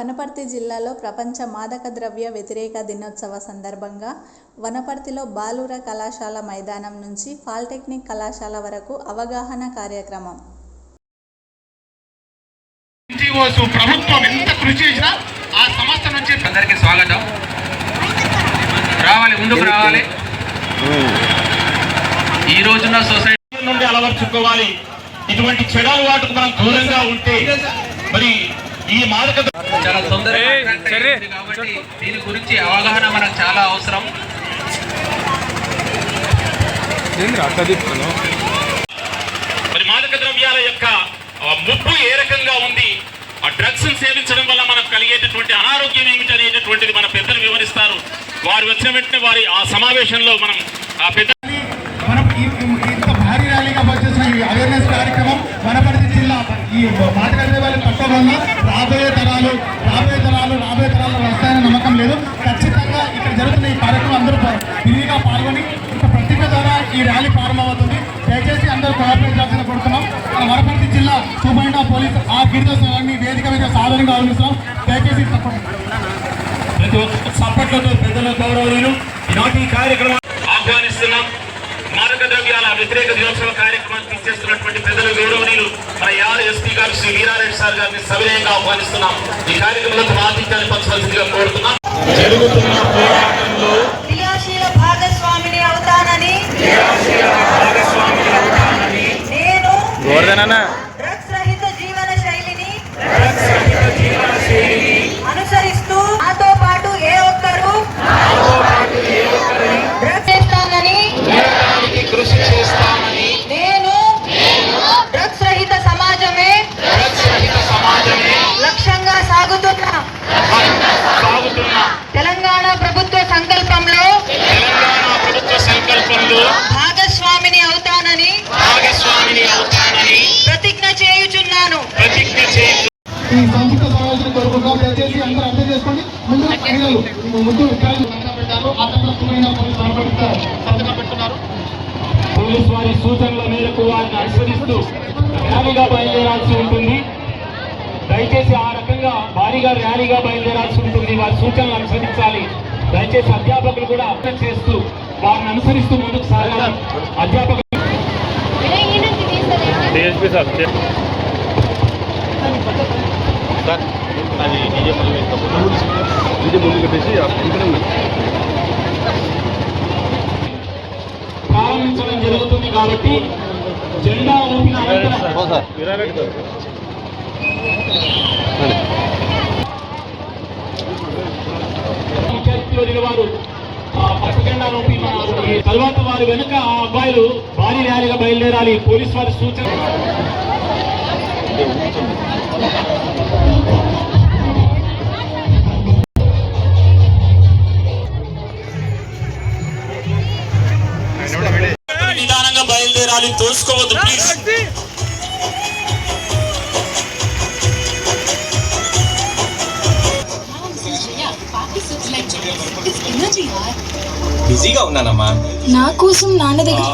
వనపర్తి జిల్లాలో ప్రపంచ మాదక ద్రవ్య వ్యతిరేక దినోత్సవ సందర్భంగా వనపర్తిలో బాలుర కళాశాల మైదానం నుంచి పాలిటెక్నిక్ కళాశాల వరకు అవగాహన కార్యక్రమం. ఎన్జిఓస్ ప్రభుత్వం ఎంత కృషి చేసినా ఆ సంస్థ నుంచి అందరికీ స్వాగతం. రావాలి ముందుకు రావాలి. ఈ రోజున సొసైటీ నుండి అలవర్చుకోవాలి. ఇటువంటి చెడు అలవాటుకు మనం దూరంగా ఉంటే మరి ఈ మాదక చాలా తొందరగా కాబట్టి దీని గురించి అవగాహన మనకు చాలా అవసరం. మరి మాదక ద్రవ్యాల యొక్క ముప్పు ఏ రకంగా ఉంది? ఆ డ్రగ్స్ సేవించడం వల్ల మనకు కలిగేటటువంటి అనారోగ్యం ఏమిటి అనేటటువంటిది మన పెద్దలు వివరిస్తారు. వారు వచ్చిన వెంటనే వారి ఆ సమావేశంలో మనం ఆ పెద్ద మనం ఇంత భారీ ర్యాలీగా వచ్చేసిన ఈ అవేర్నెస్ కార్యక్రమం వనపర్తి జిల్లా ఈ మాటగా సాధారణంగా ఆలోచిస్తున్నాం. దయచేసి ప్రతి ఒక్క సప్పట్లతో పెద్దల గౌరవనీయులు. ఈనాటి ఈ కార్యక్రమం ఆహ్వానిస్తున్నాం. మాదక ద్రవ్యాల వ్యతిరేక దినోత్సవ కార్యక్రమానికి ఇచ్చేస్తున్నటువంటి పెద్దల గౌరవనీయులు. మన యార్ ఎస్పీ గారు శ్రీ వీరారెడ్డి సార్ గారిని సవినయంగా ఆహ్వానిస్తున్నాం. ఈ కార్యక్రమంలో తమ ఆతిథ్యాన్ని పంచవలసిందిగా కోరుతున్నాం. జరుగుతున్న పోరాటంలో క్రియాశీల భాగస్వామిని అవుతానని ఈ సంయుక్త సమావేశం కోరుకుంటాం దయచేసి అందరూ అర్థం చేసుకోండి. ముందు మహిళలు ముందు పోలీసు పెట్టున్నారు వారి సూచనల మేరకు వారిని అనుసరిస్తూ ర్యాలీగా బయలుదేరాల్సి ఉంటుంది. దయచేసి ఆ రకంగా భారీగా ర్యాలీగా బయలుదేరాల్సి ఉంటుంది. వారి సూచనలు అనుసరించాలి. దయచేసి అధ్యాపకులు కూడా అర్థం చేస్తూ వారిని అనుసరిస్తూ ముందుకు సాగాలి. అధ్యాపకులు డిఎస్పీ సార్ సార్ అది డీజే డీజే ముందు ప్రారంభించడం జరుగుతుంది కాబట్టి జెండా ఊపిన విద్యార్థులు ఊపి తర్వాత వారి వెనుక ఆ అబ్బాయిలు భారీ ర్యాలీగా బయలుదేరాలి పోలీస్ వారి సూచన బయలుదేరాలి తోసుకోవద్దు ప్లీజ్ బిజీగా ఉన్నానమ్మా. నా కోసం నాన్న దగ్గర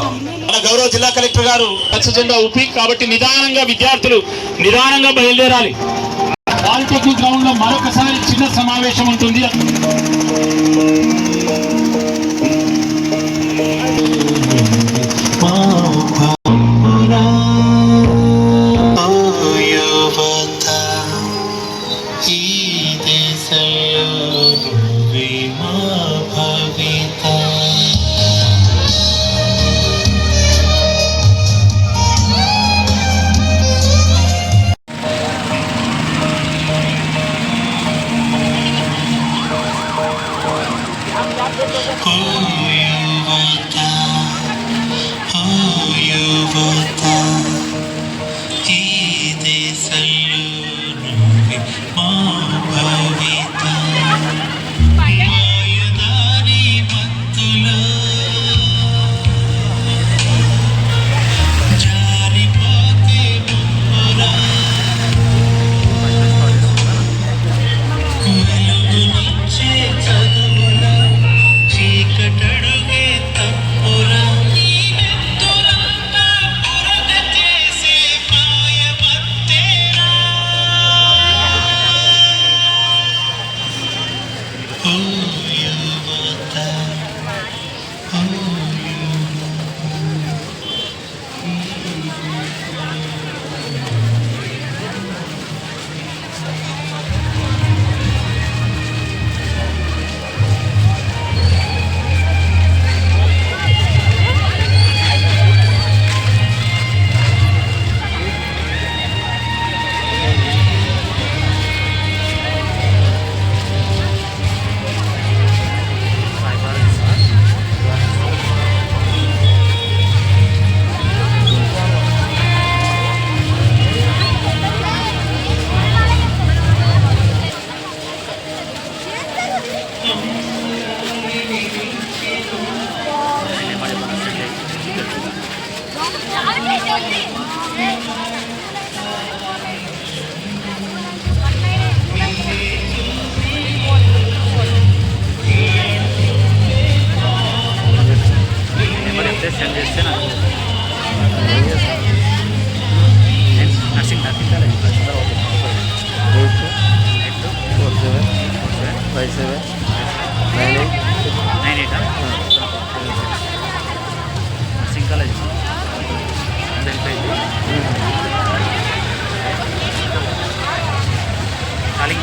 మన గౌరవ జిల్లా కలెక్టర్ గారు పచ్చ జెండా ఊపి కాబట్టి నిదానంగా విద్యార్థులు నిదానంగా బయలుదేరాలి. పాలిటెక్నిక్ గ్రౌండ్లో మరొకసారి చిన్న సమావేశం ఉంటుంది. who you would.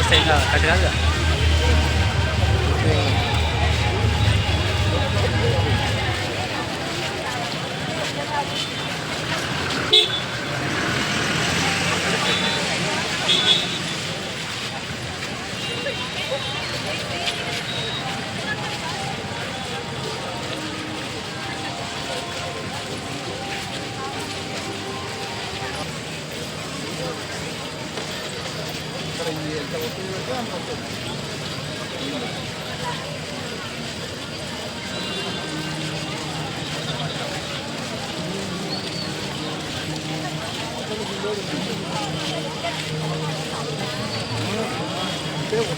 这个还可以看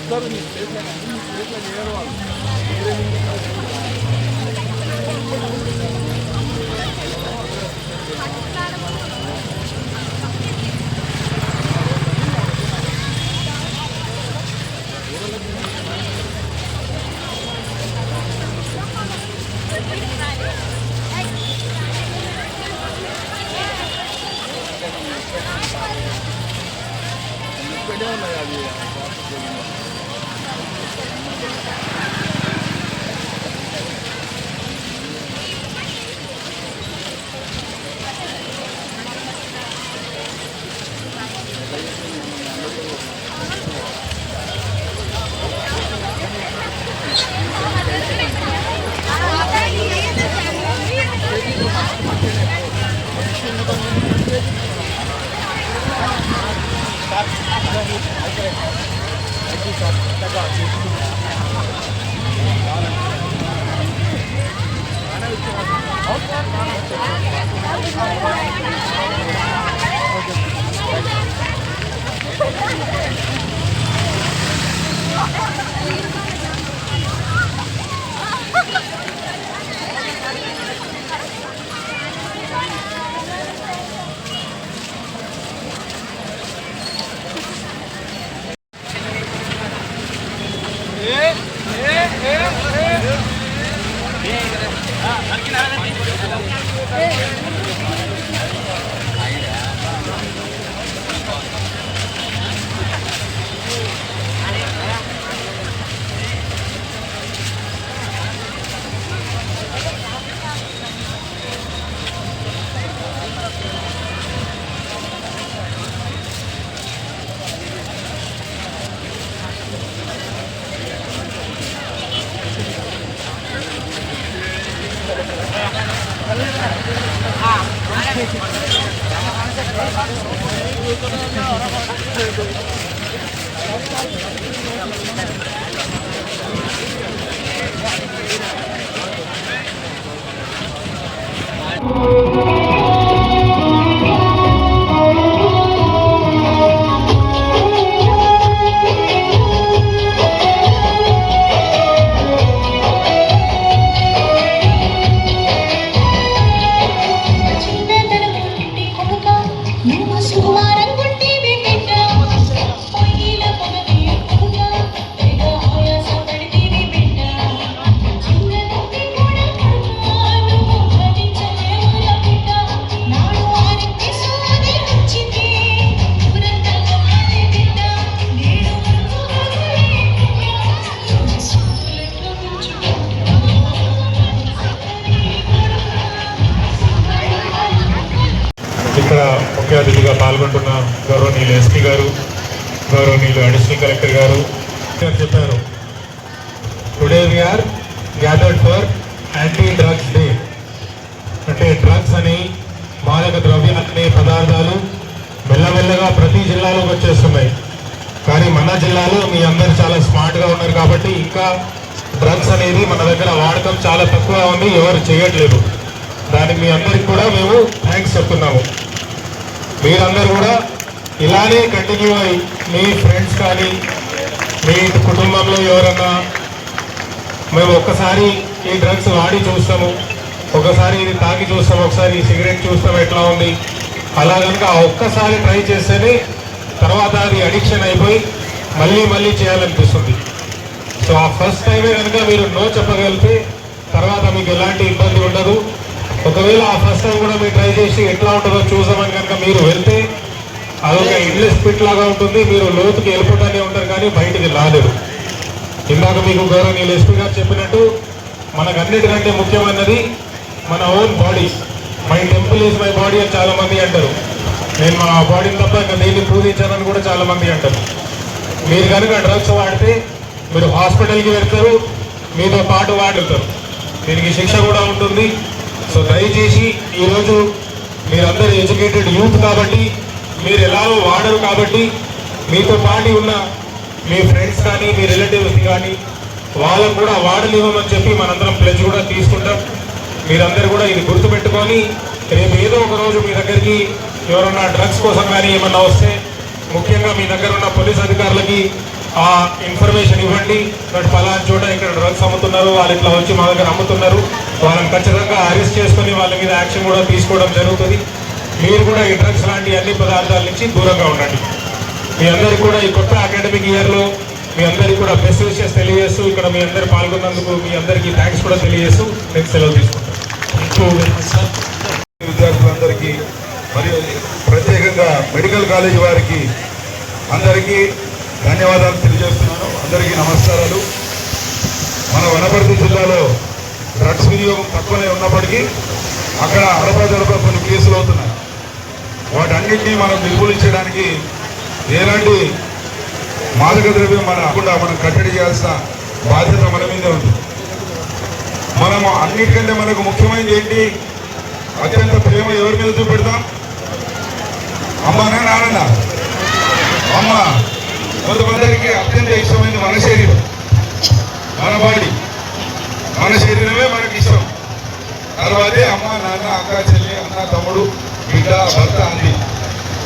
కాలింగ్ వస్తే ఇంకా కట్ కాదుగా Okay. ఇక్కడ ముఖ్య అతిథిగా పాల్గొంటున్న గౌరవనీయులు ఎస్పీ గారు గౌరవనీయులు అడిషనల్ కలెక్టర్ గారు చెప్పారు. Today we're gathered for anti drugs day అంటే డ్రగ్స్ అని మాదక ద్రవ్యాలు అనే పదార్థాలు మెల్లమెల్లగా ప్రతి జిల్లాలోకి వచ్చేస్తున్నాయి. కానీ మన జిల్లాలో మీ అందరు చాలా స్మార్ట్గా ఉన్నారు కాబట్టి ఇంకా డ్రగ్స్ అనేది మన దగ్గర వాడకం చాలా తక్కువ ఉంది ఎవరు చేయట్లేదు. దానికి మీ అందరికి కూడా మేము థ్యాంక్స్ చెప్తున్నాము. మీరందరూ కూడా ఇలానే కంటిన్యూ అయ్యి మీ ఫ్రెండ్స్ కానీ మీ కుటుంబంలో ఎవరన్నా మేము ఒక్కసారి ఈ డ్రగ్స్ వాడి చూస్తాము ఒకసారి ఇది తాగి చూస్తాం ఒకసారి ఈ సిగరెట్ చూస్తాం ఎట్లా ఉంది? అలా కనుక ఒక్కసారి ట్రై చేస్తేనే తర్వాత అది అడిక్షన్ అయిపోయి మళ్ళీ మళ్ళీ చేయాలనిపిస్తుంది. సో ఆ ఫస్ట్ టైమే కనుక మీరు నో చెప్పగలిగితే తర్వాత మీకు ఎలాంటి ఇబ్బంది ఉండదు. ఒకవేళ ఆ ఫస్ట్ టైం కూడా మీరు ట్రై చేసి ఎట్లా ఉంటుందో చూసామని కనుక మీరు వెళ్తే అదొక ఇంగ్లీష్ పిట్ లాగా ఉంటుంది. మీరు లోతుకి వెళ్ళిపోతానే ఉంటారు కానీ బయటికి రాలేరు. ఇందాక మీకు గౌరవనీయులు ఎస్పీ గారు చెప్పినట్టు మనకు అన్నిటికంటే ముఖ్యమైనది మన own body my temple is my body అని చాలామంది అంటారు. నేను మా బాడీని తప్ప ఇంకా దేన్ని పూజించానని కూడా చాలామంది అంటారు. మీరు కనుక డ్రగ్స్ వాడితే మీరు హాస్పిటల్కి వెళ్తారు మీతో పాటు వాడుతారు. దీనికి శిక్ష కూడా ఉంటుంది. సో దయచేసి ఈరోజు మీరందరూ ఎడ్యుకేటెడ్ యూత్ కాబట్టి మీరు ఎలాగో వాడరు కాబట్టి మీతో పాటు ఉన్న మీ ఫ్రెండ్స్ కానీ మీ రిలేటివ్స్ కానీ వాళ్ళకు కూడా వాడనివ్వమని చెప్పి మనందరం ప్లెజ్ కూడా తీసుకుంటాం. మీరందరూ కూడా ఇది గుర్తుపెట్టుకొని రేపు ఏదో ఒక రోజు మీ దగ్గరికి ఎవరన్నా డ్రగ్స్ కోసం కానీ ఏమన్నా వస్తే ముఖ్యంగా మీ దగ్గర ఉన్న పోలీస్ అధికారులకి ఆ ఇన్ఫర్మేషన్ ఇవ్వండి. బట్ పలానా చోట ఇక్కడ డ్రగ్స్ అమ్ముతున్నారు వాళ్ళు ఇట్లా వచ్చి మా దగ్గర అమ్ముతున్నారు. వాళ్ళని ఖచ్చితంగా అరెస్ట్ చేసుకుని వాళ్ళ మీద యాక్షన్ కూడా తీసుకోవడం జరుగుతుంది. మీరు కూడా ఈ డ్రగ్స్ లాంటి అన్ని పదార్థాల నుంచి దూరంగా ఉండండి. మీ అందరికీ కూడా ఈ కొత్త అకాడమిక్ ఇయర్లో మీ అందరికీ కూడా బెస్ట్ విషయస్ తెలియజేస్తూ ఇక్కడ మీ అందరు పాల్గొన్నందుకు మీ అందరికీ థ్యాంక్స్ కూడా తెలియజేస్తూ నేను సెలవు తీసుకుంటాను. విద్యార్థులందరికీ మరియు ప్రత్యేకంగా మెడికల్ కాలేజ్ వారికి అందరికీ ధన్యవాదాలు తెలియజేస్తున్నాను. అందరికీ నమస్కారాలు. మన వనపర్తి జిల్లాలో డ్రగ్స్ వినియోగం తక్కువనే ఉన్నప్పటికీ అక్కడ అడపదడప కొన్ని కేసులు అవుతున్నాయి. వాటన్నింటినీ మనం నిర్మూలించడానికి ఎలాంటి మాదక ద్రవ్యం మన కాకుండా మనం కట్టడి చేయాల్సిన బాధ్యత మన మీదే ఉంది. మనము అన్నిటికంటే మనకు ముఖ్యమైనది ఏంటి? అత్యంత ప్రేమ ఎవరి మీద చూపెడతాం? అమ్మనా నాన్న? అమ్మ కొంతమందికి అత్యంత ఇష్టమైన మన శరీరం మన బాడీ. మన శరీరమే మనకి ఇష్టం. తర్వాతే అమ్మ నాన్న అక్క చెల్లి అన్న తమ్ముడు బిడ్డ భర్త అంది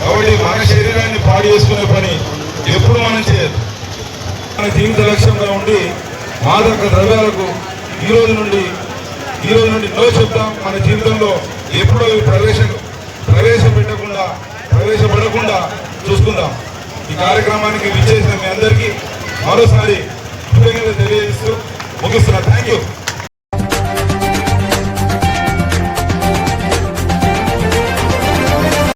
కాబట్టి మన శరీరాన్ని పాడు చేసుకునే పని ఎప్పుడు మనం చేయదు. మన జీవిత లక్ష్యంగా ఉండి మాదక ద్రవ్యాలకు ఈ రోజు నుండి ఈ రోజు నుండి నో చెప్తాం. మన జీవితంలో ఎప్పుడో ఇవి ప్రవేశ ప్రవేశపెట్టకుండా ప్రవేశపడకుండా చూసుకుందాం. ఈ కార్యక్రమానికి విచ్చేసిన మీ అందరికీ మరోసారి కృతజ్ఞత తెలియజేస్తూ ముగిస్తున్నా. Thank you